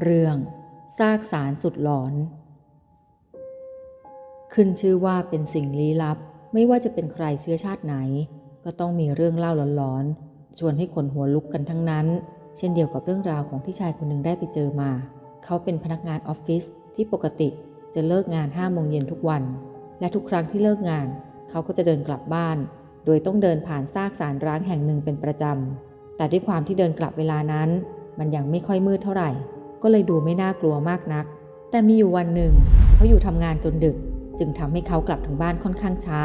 เรื่องซากสารสุดหลอน ขึ้นชื่อว่าเป็นสิ่งลี้ลับ ไม่ว่าจะเป็นใครเชื้อชาติไหน ก็ต้องมีเรื่องเล่าหลอนๆ ชวนให้คนหัวลุกกันทั้งนั้น เช่นเดียวกับเรื่องราวของที่ชายคนหนึ่งได้ไปเจอมา เขาเป็นพนักงานออฟฟิศที่ปกติจะเลิกงาน5โมงเย็นทุกวัน และทุกครั้งที่เลิกงาน เขาก็จะเดินกลับบ้าน โดยต้องเดินผ่านซากสารร้างแห่งหนึ่งเป็นประจำแต่ด้วยความที่เดินกลับเวลานั้น มันยังไม่ค่อยมืดเท่าไหร่ ก็เลยดูไม่น่ากลัวมากนัก แต่มีอยู่วันหนึ่งเขาอยู่ทำงานจนดึก จึงทำให้เขากลับถึงบ้านค่อนข้างช้า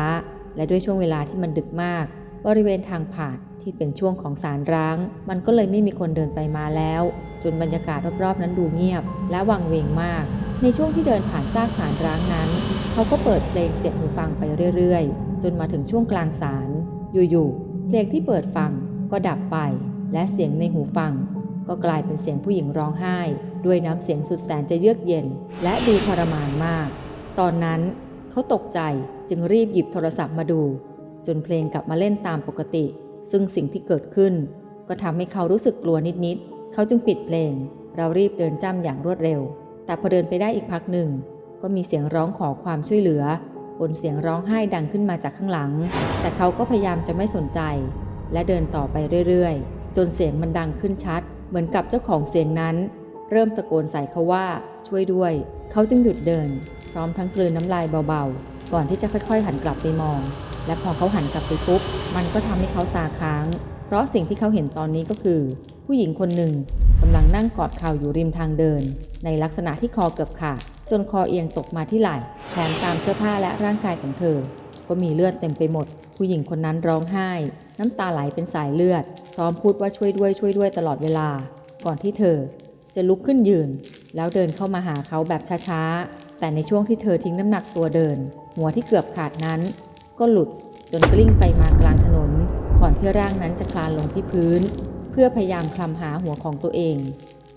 และด้วยช่วงเวลาที่มันดึกมาก บริเวณทางผ่านที่เป็นช่วงของสารร้าง มันก็เลยไม่มีคนเดินไปมาแล้ว จนบรรยากาศรอบๆ นั้นดูเงียบ และวังเวงมาก ในช่วงที่เดินผ่านซากสารร้างนั้น เขาก็เปิดเพลงเสียบหูฟังไปเรื่อยๆ จนมาถึงช่วงกลางสารอยู่ๆเพลงที่เปิดฟังก็ดับไป และเสียงในหูฟัง ก็กลายเป็นเสียงผู้หญิงร้องไห้ ด้วยน้ำเสียงสุดแสนจะเยือกเย็น และดูทรมานมาก ตอนนั้นเขาตกใจจึงรีบหยิบโทรศัพท์มาดู จนเพลงกลับมาเล่นตามปกติ ซึ่งสิ่งที่เกิดขึ้น ก็ทำให้เขารู้สึกกลัวนิดๆเขาจึงปิดเพลง เรารีบเดินจ้ำอย่างรวดเร็ว แต่พอเดินไปได้อีกพักหนึ่ง ก็มีเสียงร้องขอความช่วยเหลือบนเสียงร้องไห้ดังขึ้นมาจากข้างหลัง แต่เขาก็พยายามจะไม่สนใจ และเดินต่อไปเรื่อยๆ จนเสียงมันดังขึ้นชัด เหมือนกับเจ้าของเสียงนั้น เริ่มตะโกนใส่เขาว่าช่วยด้วย เขาจึงหยุดเดิน พร้อมทั้งกลืนน้ำลายเบาๆ ก่อนที่จะค่อยๆ หันกลับไปมอง และพอเขาหันกลับไปปุ๊บ มันก็ทำให้เขาตาค้าง เพราะสิ่งที่เขาเห็นตอนนี้ก็คือ ผู้หญิงคนหนึ่งกำลังนั่งกอดเข่าอยู่ริมทางเดิน ในลักษณะที่คอเกือบขาดจนคอเอียงตกมาที่ไหล่แถมตามเสื้อผ้าและร่างกายของเธอ ก็มีเลือดเต็มไปหมด ผู้หญิงคนนั้นร้องไห้ น้ำตาไหลเป็นสายเลือด พร้อมพูดว่าช่วยด้วยช่วยด้วยตลอดเวลา ก่อนที่เธอ จะลุกขึ้นยืน แล้วเดินเข้ามาหาเขาแบบช้าๆ แต่ในช่วงที่เธอทิ้งน้ำหนักตัวเดิน หัวที่เกือบขาดนั้น ก็หลุดจนกลิ้งไปมากลางถนน ก่อนที่ร่างนั้นจะคลานลงที่พื้น เพื่อพยายามคลำหาหัวของตัวเอง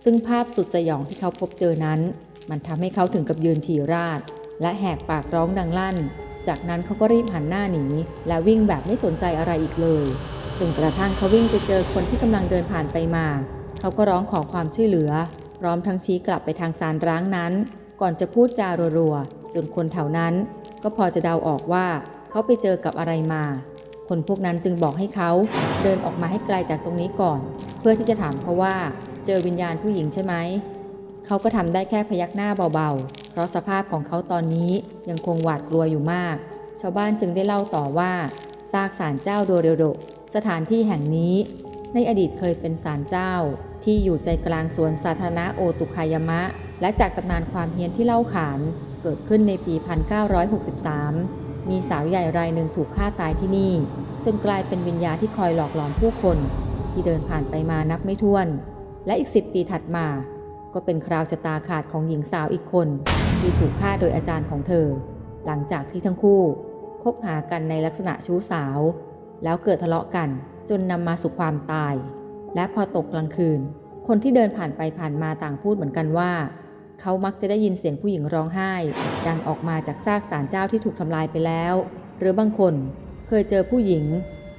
ซึ่งภาพสุดสยองที่เขาพบเจอนั้น มันทำให้เขาถึงกับยืนฉี่ราด และแหกปากร้องดังลั่น จากนั้นเขาก็รีบหันหน้าหนีและวิ่งแบบไม่สนใจอะไรอีกเลยจนกระทั่งเขาวิ่งไปเจอคนที่กำลังเดินผ่านไปมา เขาก็ร้องขอความช่วยเหลือ พร้อมทั้งชี้กลับไปทางสารร้างนั้น ก่อนจะพูดจารัวๆจนคนแถวนั้น ก็พอจะเดาออกว่า เขาไปเจอกับอะไรมา คนพวกนั้นจึงบอกให้เขาเดินออกมาให้ไกลจากตรงนี้ก่อน เพื่อที่จะถามเขาว่า เจอวิญญาณผู้หญิงใช่ไหม เขาก็ทำได้แค่พยักหน้าเบาๆ เพราะสภาพของเขาตอนนี้ยังคงหวาดกลัวอยู่มาก ชาวบ้านจึงได้เล่าต่อว่าซากศาลเจ้าโดเรโดสถานที่แห่งนี้ ในอดีตเคยเป็นศาลเจ้า ที่อยู่ใจกลางสวนสาธารณะโอตุคายามะ และจากตำนานความเฮี้ยนที่เล่าขานเกิดขึ้นในปี 1963 มีสาวใหญ่รายหนึ่งถูกฆ่าตายที่นี่ จนกลายเป็นวิญญาณที่คอยหลอกหลอนผู้คน ที่เดินผ่านไปมานับไม่ถ้วน และอีก 10 ปีถัดมา ก็เป็นคราวชะตาขาดของหญิงสาวอีกคน ที่ถูกฆ่าโดยอาจารย์ของเธอ หลังจากที่ทั้งคู่คบหากันในลักษณะชู้สาว แล้วเกิดทะเลาะกันจนนำมาสู่ความตาย และพอตกกลางคืน คนที่เดินผ่านไปผ่านมาต่างพูดเหมือนกันว่า เขามักจะได้ยินเสียงผู้หญิงร้องไห้ ดังออกมาจากซากศาลเจ้าที่ถูกทำลายไปแล้ว หรือบางคนเคยเจอผู้หญิง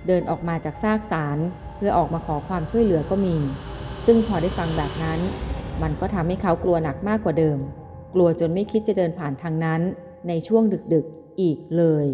เดินออกมาจากซากศาลเพื่อออกมาขอความช่วยเหลือก็มี ซึ่งพอได้ฟังแบบนั้น มันก็ทำให้เขากลัวหนักมากกว่าเดิม กลัวจนไม่คิดจะเดินผ่านทางนั้นในช่วงดึกๆอีกเลย